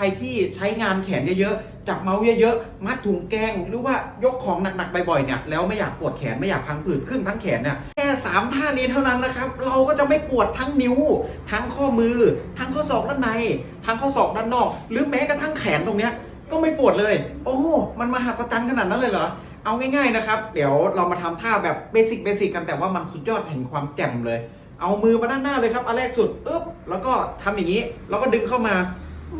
รที่ใช้งานแขนเยอะๆ จับเมาส์เยอะๆ มัดถุงแกง หรือว่ายกของหนักๆ บ่อยๆ เนี่ย แล้วไม่อยากปวดแขนไม่อยากพังผืดขึ้นทั้งแขนเนี่ย แค่สามท่านี้เท่านั้นนะครับ เราก็จะไม่ปวดทั้งนิ้ว ทั้งข้อมือ ทั้งข้อศอกด้านใน ทั้งข้อศอกด้านนอก หรือแม้กระทั่งแขนตรงเนี้ย ก็ไม่ปวดเลย โอ้โห มันมหัศจรรย์ขนาดนั้นเลยเหรอ เอาง่ายๆ นะครับ เดี๋ยวเรามาทำท่าแบบเบสิกเบสิกกัน แต่ว่ามันสุดยอดแห่งความแจ่มเลย เอามือมาด้านหน้าเลยครับ อันแรกสุด อึ๊บ แล้วก็ทำอย่างนี้ แล้วก็ดึงเข้ามา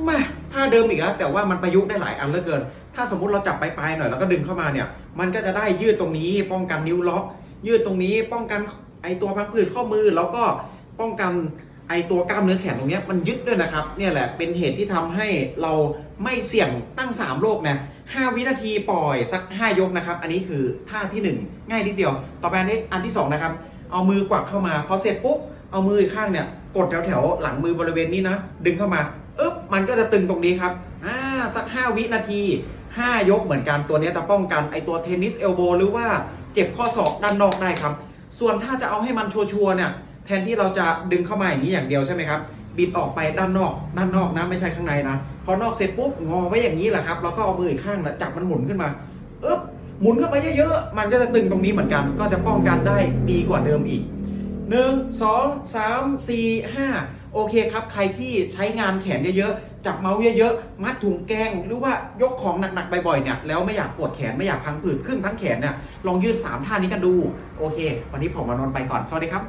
มาท่าเดิมอีกแล้วแต่ว่ามันประยุกต์ได้หลายอันเหลือเกิน ถ้าสมมุติเราจับปลายๆหน่อยแล้วก็ดึงเข้ามาเนี่ย มันก็จะได้ยืดตรงนี้ป้องกันนิ้วล็อก ยืดตรงนี้ป้องกันไอตัวพังผืดข้อมือแล้วก็ป้องกันไอตัวกล้ามเนื้อแขนตรงเนี้ยมันยึดด้วยนะครับ เนี่ยแหละเป็นเหตุที่ทำให้เราไม่เสี่ยงตั้ง 3 โรคนะ5วินาทีปล่อยสัก 5 ยกนะครับ อันนี้คือท่าทีหนึ่1 ง่ายนิดเดียว ต่อไปอันนี้อันที่สองนะครับ เอามือกวักเข้ามา พอเสร็จปุ๊บ เอามืออีกข้างเนี่ย กดแถวแถวๆหลังมือบริเวณนี้นะ ดึงเข้ามาึ๊บมันก็จะตึงตรงนี้ครับอ่าสัก 5 วินาที 5 ยกเหมือนกันตัวนี้จะป้องกันไอตัวเทนนิสเอลโบหรือว่าเจ็บข้อศอกด้านนอกได้ครับ ส่วนถ้าจะเอาให้มันชัวร์ๆเนี่ยแทนที่เราจะดึงเข้ามาอย่างนี้อย่างเดียวใช่ไหมครับบิดออกไปด้านนอกด้านนอกนะไม่ใช่ข้างในนะพอนอกเสร็จปุ๊บงอไว้อย่างนี้แหละครับแล้วก็เอามืออีกข้างนะจับมันหมุนขึ้นมาอึ๊บหมุนขึ้นไปเยอะๆมันก็จะตึงตรงนี้เหมือนกัน ก็จะป้องกันได้ดีกว่าเดิมอีก หนึ่งสองสามสี่ห้าโอเคครับ ใครที่ใช้งานแขนเยอะๆ จับเมาส์เยอะๆ มัดถุงแกง หรือว่ายกของหนักๆ บ่อยๆ เนี่ย แล้วไม่อยากปวดแขนไม่อยากพังผืดขึ้นทั้งแขนเนี่ย ลองยืด 3 ท่านี้กันดู โอเค วันนี้ผมมานนท์ไปก่อน สวัสดีครับ